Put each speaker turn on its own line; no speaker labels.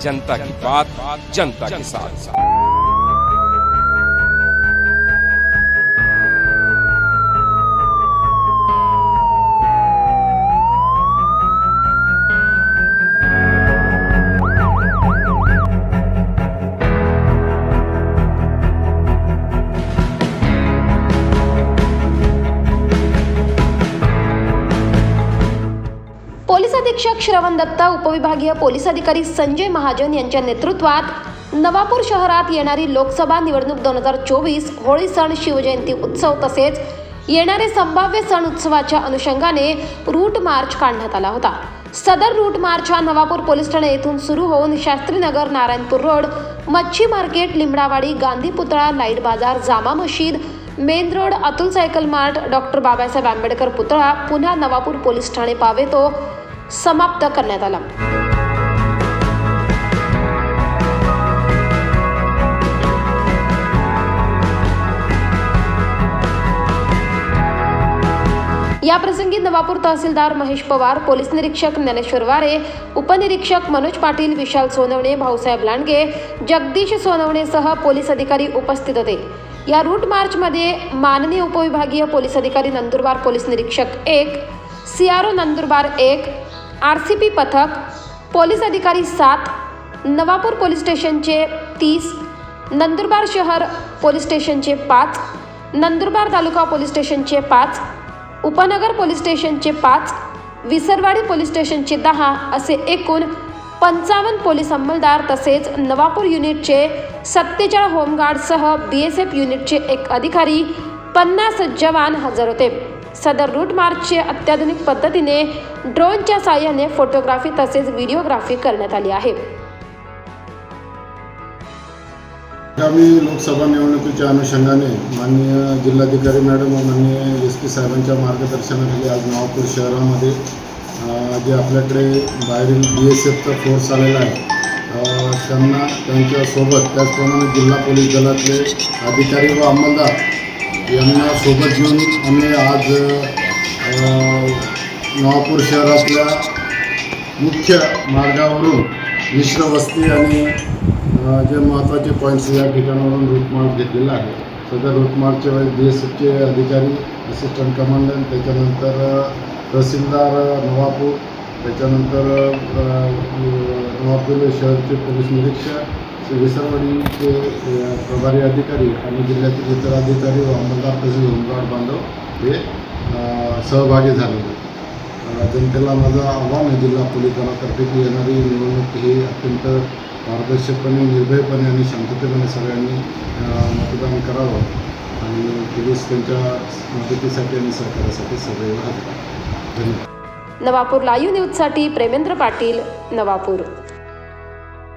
जनता की बात जनता के साथ
पोलीस अधीक्षक श्रवण दत्ता उपविभागीय पोलीस अधिकारी संजय महाजन यांच्या नेतृत्वात नवापूर शहरात येणारी लोकसभा निवडणूक दोन हजार चोवीस होळी सण शिवजयंती उत्सव तसेच येणारे संभाव्य सण उत्सवाच्या अनुषंगाने रूट मार्च काढण्यात आला होता. सदर रूट मार्च हा नवापूर पोलीस ठाणे येथून सुरू होऊन शास्त्रीनगर नारायणपूर रोड मच्छी मार्केट लिंबडावाडी गांधी पुतळा लाइट बाजार Jama Masjid main road Atul cycle mart doctor Babasaheb Ambedkar पुतळा पुन्हा नवापूर पोलीस ठाणे पावेतो समाप्त करण्यात आला. याप्रसंगी नवापूर तहसीलदार महेश पवार पोलीस निरीक्षक ज्ञानेश्वर वारे उपनिरीक्षक मनोज पाटील विशाल सोनवणे भाऊसाहेब लांडगे जगदीश सोनवणेसह पोलीस अधिकारी उपस्थित होते. या रूट मार्चमध्ये माननीय उपविभागीय पोलीस अधिकारी नंदुरबार पोलीस निरीक्षक एक सी आर ओ नंदुरबार एक आर सी पी पथक पोलीस अधिकारी सात नवापूर पोलीस स्टेशनचे तीस नंदुरबार शहर पोलीस स्टेशनचे पाच नंदुरबार तालुका पोलीस स्टेशनचे पाच उपनगर पोलीस स्टेशनचे पाच विसरवाडी पोलीस स्टेशनचे दहा असे एकूण पंचावन्न पोलीस अंमलदार तसेच नवापूर युनिटचे सत्तेचाळ होमगार्डसह बी एस एफ युनिटचे एक अधिकारी पन्नास जवान हजर होते. सदर रूट मार्चचे अत्याधुनिक पद्धतीने ड्रोनच्या साह्याने फोटोग्राफी तसेच व्हिडिओग्राफी करण्यात आली आहे.
आगामी लोकसभा निवडणुकीच्या अनुषंगाने माननीय जिल्हाधिकारी मॅडम व माननीय एस पी साहेबांच्या मार्गदर्शनाखाली आज नवापूर शहरामध्ये जे आपल्याकडे बाहेरील बी एस एफचा फोर्स आलेला आहे त्यांना त्यांच्यासोबत त्याचप्रमाणे जिल्हा पोलीस दलातले अधिकारी व अंमलदार यांना सोबत घेऊन आम्ही आज नवापूर शहरातल्या मुख्य मार्गावरून मिश्र वस्ती आणि जे महत्त्वाचे पॉईंट्स या ठिकाणावरून रूट घेतलेला आहे. सध्या रूट वेळेस बी एस एफचे अधिकारी असिस्टंट कमांडंट त्याच्यानंतर तहसीलदार नवापूर त्याच्यानंतर नवापूर शहरचे पोलीस निरीक्षक श्री विसरवाडीचे प्रभारी अधिकारी आणि जिल्ह्यातील इतर अधिकारी व अंमलदार तसेच होमगार्ड बांधव हे सहभागी झाले होते जनतेला माझं आव्हान आहे जिल्हा पोलीस की येणारी निवडणूक ही अत्यंत पारदर्शकपणे निर्भयपणे आणि शांततेपणे सगळ्यांनी मतदान करावं आणि पोलीस त्यांच्या मदतीसाठी आणि सहकार्यासाठी सदैव हजर धन्यवाद.
नवापूर लाईव्ह न्यूजसाठी प्रेमेंद्र पाटील नवापूर.